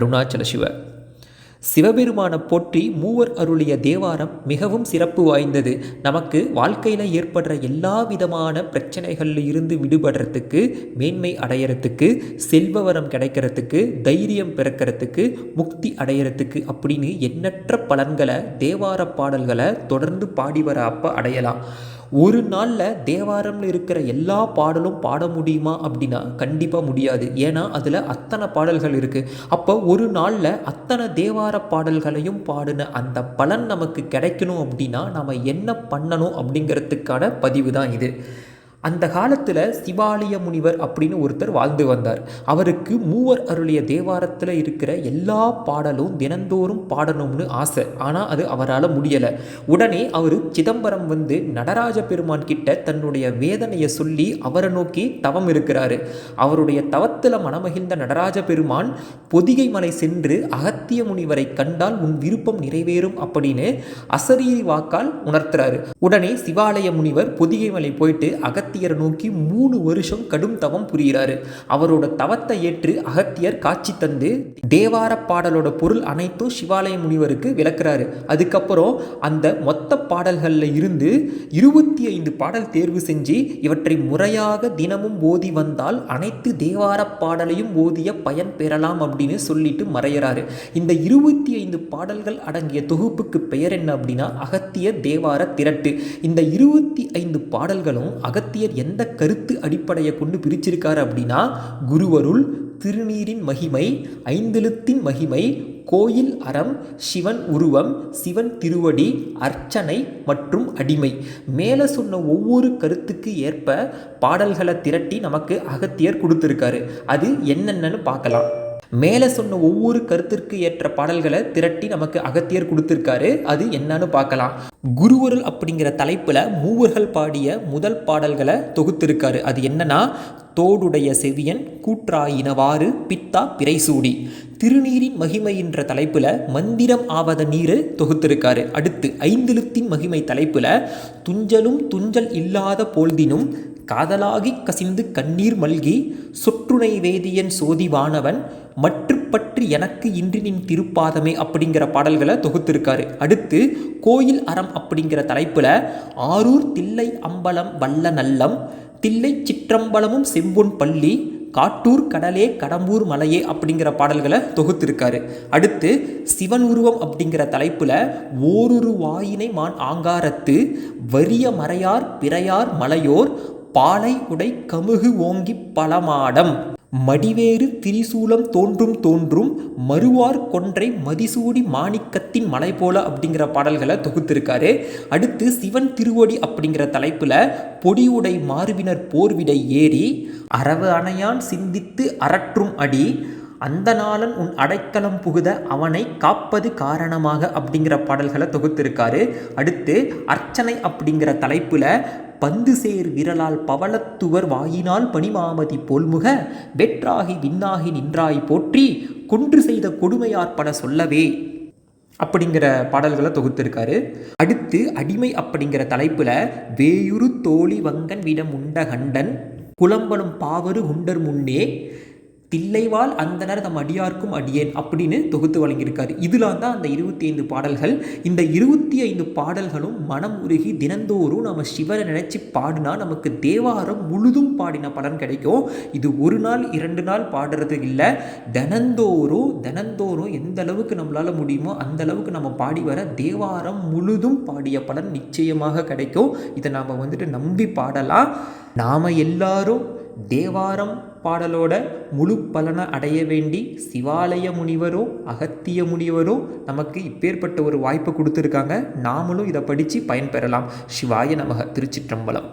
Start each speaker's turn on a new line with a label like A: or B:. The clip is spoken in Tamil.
A: அருணாச்சல சிவ. சிவபெருமான போற்றி மூவர் அருளிய தேவாரம் மிகவும் சிறப்பு வாய்ந்தது. நமக்கு வாழ்க்கையில் ஏற்படுற எல்லா விதமான பிரச்சனைகளில் இருந்து விடுபடுறதுக்கு மேன்மை அடையிறதுக்கு செல்வவரம் கிடைக்கிறதுக்கு தைரியம் பிறக்கிறதுக்கு முக்தி அடையிறதுக்கு அப்படின்னு எண்ணற்ற பலன்களை தேவார பாடல்களை தொடர்ந்து பாடி வர அப்போ அடையலாம். ஒரு நாளில் தேவாரம்னு இருக்கிற எல்லா பாடலும் பாட முடியுமா அப்படின்னா கண்டிப்பாக முடியாது. ஏன்னா அதில் அத்தனை பாடல்கள் இருக்குது அப்போ ஒரு நாளில் அத்தனை தேவார பாடல்களையும் பாடின அந்த பலன் நமக்கு கிடைக்கணும் அப்படின்னா நம்ம என்ன பண்ணணும் அப்படிங்கிறதுக்கான பதிவு தான் இது. அந்த காலத்தில் சிவாலய முனிவர் அப்படின்னு ஒருத்தர் வாழ்ந்து வந்தார். அவருக்கு மூவர் அருளிய தேவாரத்தில் இருக்கிற எல்லா பாடலும் தினந்தோறும் பாடணும்னு ஆசை. ஆனால் அது அவரால் முடியலை. உடனே அவர் சிதம்பரம் வந்து நடராஜ பெருமான் கிட்ட தன்னுடைய வேதனையை சொல்லி அவரை நோக்கி தவம் இருக்கிறாரு. அவருடைய தவத்தில் மனமகிழ்ந்த நடராஜ பெருமான் பொதிகை மலை சென்று அகத்திய முனிவரை கண்டால் உன் விருப்பம் நிறைவேறும் அப்படின்னு அசரீரி வாக்கால் உணர்த்துறாரு. உடனே சிவாலய முனிவர் பொதிகை மலை போயிட்டு அகத் அகத்தியரை நோக்கி மூணு வருஷம் கடும் தவம் புரிகிறாரு. அவரோட தவத்தை ஏற்று அகத்தியர் காட்சி தந்து தேவார பாடலோட பொருள் அனைத்தும் சிவாலய முனிவருக்கு விளக்குறாரு. அதுக்கப்புறம் அந்த மொத்த பாடல்களில் இருந்து இருபத்தி ஐந்து பாடல் தேர்வு செஞ்சு இவற்றை முறையாக தினமும் ஓதி வந்தால் அனைத்து தேவார பாடலையும் ஓதிய பயன் பெறலாம் அப்படின்னு சொல்லிட்டு மறையிறாரு. இந்த இருபத்தி ஐந்து பாடல்கள் அடங்கிய தொகுப்புக்கு பெயர் என்ன அப்படின்னா அகத்திய தேவார திரட்டு. இந்த இருபத்தி ஐந்து பாடல்களும் அகத்திய ஆசிரியர் எந்த கருத்து அடிப்படையை கொண்டு பிரிச்சிருக்காரு அப்படின்னா குருவருள் திருநீரின் மகிமை ஐந்தெழுத்தின் மகிமை கோயில் அறம் சிவன் உருவம் சிவன் திருவடி அர்ச்சனை மற்றும் அடிமை. மேலே சொன்ன ஒவ்வொரு கருத்துக்கு ஏற்ப பாடல்களை திரட்டி நமக்கு அகத்தியர் கொடுத்துருக்காரு. அது என்னென்னு பார்க்கலாம். மேலே சொன்ன ஒவ்வொரு கருத்திற்கு ஏற்ற பாடல்களை திரட்டி நமக்கு அகத்தியர் கொடுத்துருக்காரு. அது என்னன்னு பார்க்கலாம். குருவருள் அப்படிங்கிற தலைப்பில் மூவர்கள் பாடிய முதல் பாடல்களை தொகுத்திருக்காரு. அது என்னன்னா தோடுடைய செவியன் கூற்றாயினவாறு பித்தா பிறைசூடி. திருநீரின் மகிமை என்ற தலைப்பில் மந்திரம் ஆவத நீர் தொகுத்திருக்காரு. அடுத்து ஐந்தெழுத்தின் மகிமை தலைப்பில் துஞ்சலும் துஞ்சல் இல்லாத போல்தினும் காதலாகி கசிந்து கண்ணீர் மல்கி சொற்றுணை வேதியன் சோதிவானவன் மற்றுப்பற்று பற்றி எனக்கு இன்றி நின் திருப்பாதமே அப்படிங்கிற பாடல்களை தொகுத்திருக்காரு. அடுத்து கோயில் அறம் அப்படிங்கிற தலைப்பில் ஆரூர் தில்லை அம்பலம் வல்ல நல்லம் தில்லை சிற்றம்பலமும் செம்பொன் பள்ளி காட்டூர் கடலே கடம்பூர் மலையே அப்படிங்கிற பாடல்களை தொகுத்திருக்காரு. அடுத்து சிவன் உருவம் அப்படிங்கிற தலைப்பில் ஓரொரு வாயினை மான் ஆங்காரத்து வறிய மறையார் பிறையார் மலையோர் பாலை உடை கமுகு ஓங்கி பலமாடம் மடிவேறு திரிசூலம் தோன்றும் தோன்றும் மறுவார் கொன்றை மதிசூடி மாணிக்கத்தின் மலை போல அப்படிங்கிற பாடல்களை தொகுத்திருக்காரு. அடுத்து சிவன் திருவடி அப்படிங்கிற தலைப்பில் பொடியுடை மார்பினர் போர்விடை ஏறி அரவு அணையான் சிந்தித்து அரற்றும் அடி அந்த நாளன் உன் அடைக்கலம் புகுத அவனை காப்பது காரணமாக அப்படிங்கிற பாடல்களை தொகுத்திருக்காரு. அடுத்து அர்ச்சனை அப்படிங்கிற தலைப்பில் பந்து சேர் விரலால் பவளத்துவர் வாயினால் பனிமாமதி போல்முக வெற்றாகி விண்ணாகி நின்றாய் போற்றி கொன்று செய்த கொடுமையார்ப்பட சொல்லவே அப்படிங்கிற பாடல்களை தொகுத்திருக்காரு. அடுத்து அடிமை அப்படிங்கிற தலைப்பில் வேயுரு தோழி வங்கன் விடம் உண்ட கண்டன் குலம்பனும் பாவரு உண்டர் முன்னே தில்லைவால் அந்தனர் தம் அடியார்க்கும் அடியேன் அப்படின்னு தொகுத்து வழங்கியிருக்காரு. இதில் தான் அந்த இருபத்தி ஐந்து பாடல்கள். இந்த இருபத்தி ஐந்து பாடல்களும் மனம் உருகி தினந்தோறும் நம்ம சிவரை நினைச்சு பாடினா நமக்கு தேவாரம் முழுதும் பாடின பலன் கிடைக்கும். இது ஒரு நாள் இரண்டு நாள் பாடுறது இல்லை. தினந்தோறும் தினந்தோறும் எந்த அளவுக்கு நம்மளால் முடியுமோ அந்த அளவுக்கு நம்ம பாடி வர தேவாரம் முழுதும் பாடிய பலன் நிச்சயமாக கிடைக்கும். இதை நாம் வந்துட்டு நம்பி பாடலாம். நாம் எல்லாரும் தேவாரம் பாடலோட முழு பலனை அடைய வேண்டி சிவாலய முனிவரோ அகத்திய முனிவரோ நமக்கு இப்பேற்பட்ட ஒரு வாய்ப்பை கொடுத்துருக்காங்க. நாமளும் இதை படித்து பயன்பெறலாம். சிவாய நமக திருச்சிற்றம்பலம்.